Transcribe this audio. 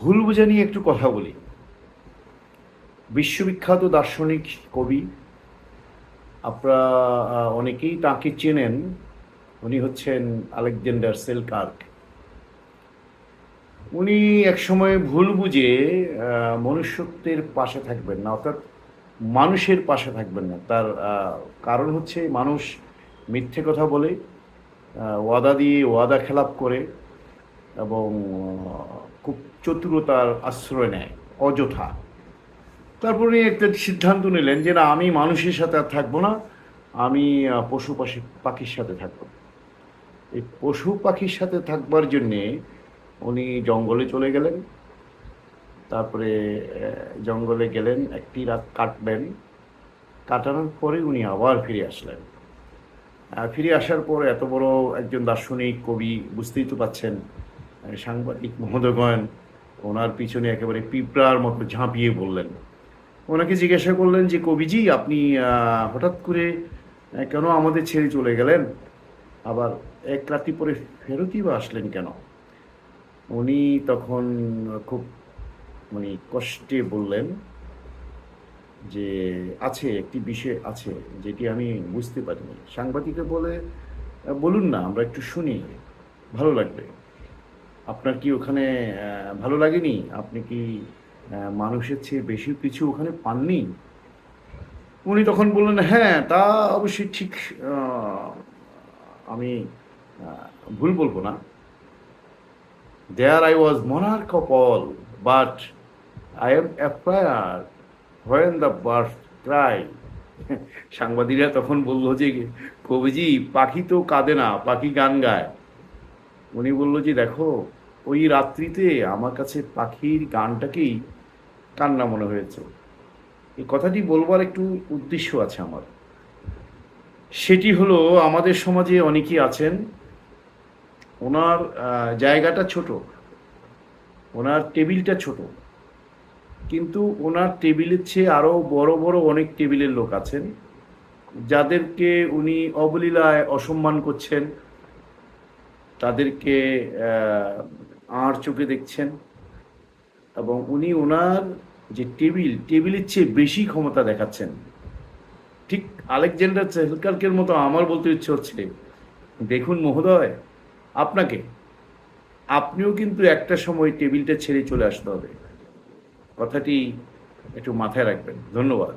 ভুল বোঝা নিয়ে একটু কথা বলি। বিশ্ববিখ্যাত দার্শনিক কবি, আপনারা অনেকেই তাকে চেনেন। উনি হচ্ছেন আলেকজান্ডার সেলকার্ক। উনি একসময় ভুল বুঝে মনুষ্যত্বের পাশে থাকবেন না, অর্থাৎ মানুষের পাশে থাকবেন না। তার কারণ হচ্ছে মানুষ মিথ্যে কথা বলে ওয়াদা দিয়ে ওয়াদা খেলাপ করে এবং খুব চতুরতার আশ্রয় নেয়, অযথা। তারপর উনি একটা সিদ্ধান্ত নিলেন যে, না, আমি মানুষের সাথে আর থাকব না, আমি পশু পাখি পাখির সাথে থাকব। এই পশু পাখির সাথে থাকবার জন্যে উনি জঙ্গলে চলে গেলেন। তারপরে জঙ্গলে গেলেন, একটি রাত কাটবেন। কাটানোর পরে উনি আবার ফিরে আসলেন। ফিরে আসার পর এত বড় একজন দার্শনিক, কবি, বুঝতেই তো পাচ্ছেন সাংবাদিক মহোদয়গণ, ওনার পিছনে একেবারে পিঁপড়ার মতো ঝাঁপিয়ে বললেন ওনাকে জিজ্ঞাসা করলেন যে, কবিজি, আপনি হঠাৎ করে কেন আমাদের ছেড়ে চলে গেলেন? আবার এক রাতি পরে ফেরতই বা আসলেন কেন? উনি তখন খুব মানে কষ্টে বললেন যে, আছে, একটি বিষয় আছে যেটি আমি বুঝতে পারিনি। সাংবাদিকে বলে, বলুন না, আমরা একটু শুনি, ভালো লাগবে। আপনার কি ওখানে ভালো লাগেনি? আপনি কি মানুষের চেয়ে বেশি কিছু ওখানে পাননি? উনি তখন বললেন হ্যাঁ তা অবশ্যই ঠিক আমি ভুল বলব না। There I was monarch of all, but I am afraid when the birds cry. সাংবাদিকরা তখন বলল যে, কবিজি, পাখি তো কাঁদে না, পাখি গান গায়। উনি বলল যে, দেখো, ওই রাত্রিতে আমার কাছে পাখির গানটাকেই কান্না মনে হয়েছে। এই কথাটি বলবার একটু উদ্দেশ্য আছে আমার। সেটি হলো, আমাদের সমাজে অনেকেই আছেন, ওনার জায়গাটা ছোট, ওনার টেবিলটা ছোট। কিন্তু ওনার টেবিলের চেয়ে আরও বড় বড় অনেক টেবিলের লোক আছেন, যাদেরকে উনি অবলীলায় অসম্মান করছেন তাদেরকে আড় চোখে দেখছেন এবং উনি ওনার যে টেবিল, টেবিলের চেয়ে বেশি ক্ষমতা দেখাচ্ছেন। ঠিক আলেকজান্ডার সেলকার্কের মতো আমার বলতে ইচ্ছে হচ্ছে, দেখুন মহোদয়, আপনাকে, আপনিও কিন্তু একটা সময় টেবিলটা ছেড়ে চলে আসতে হবে। কথাটি একটু মাথায় রাখবেন। ধন্যবাদ।